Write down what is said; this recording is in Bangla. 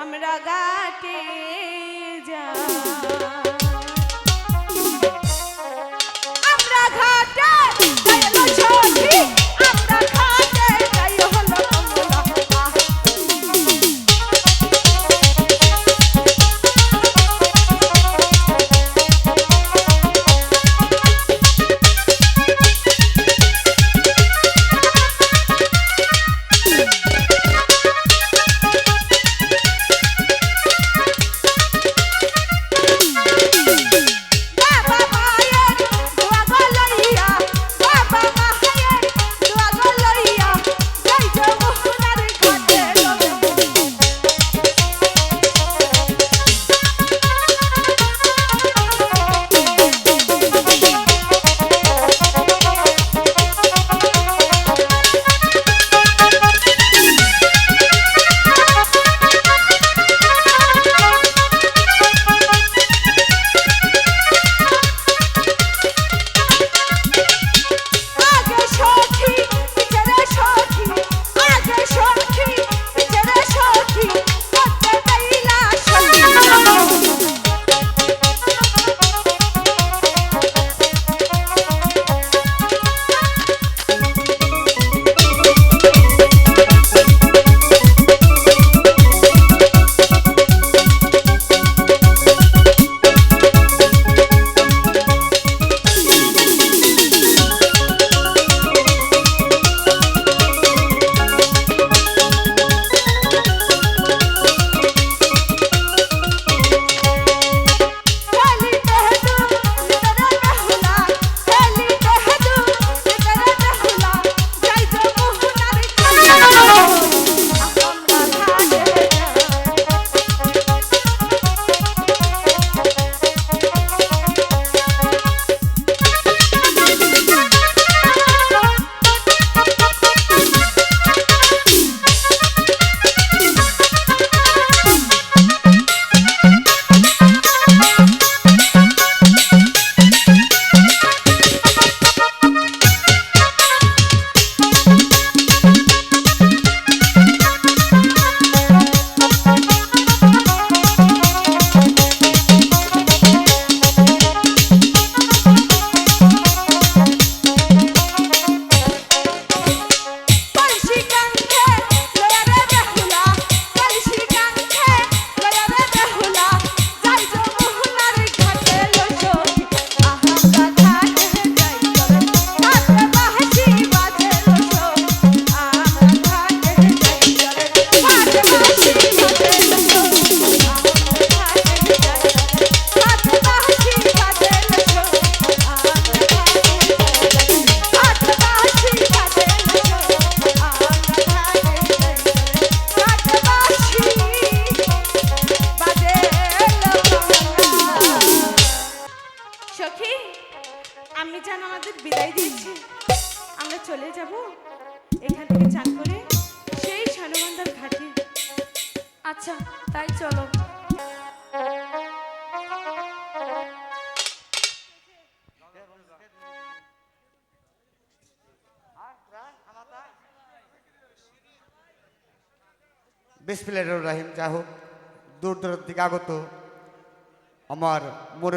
আমরা গাটে যা যেন আমাদের বিদায় দিচ্ছি। আমরা চলে যাব এখান থেকে চান করে সেই সানুমান্দার ঘাটে। আচ্ছা তাই চলো। বিসমিল্লাহির রহিম। যা হোক, দূর দূরান্ত থেকে আগত আমার মনে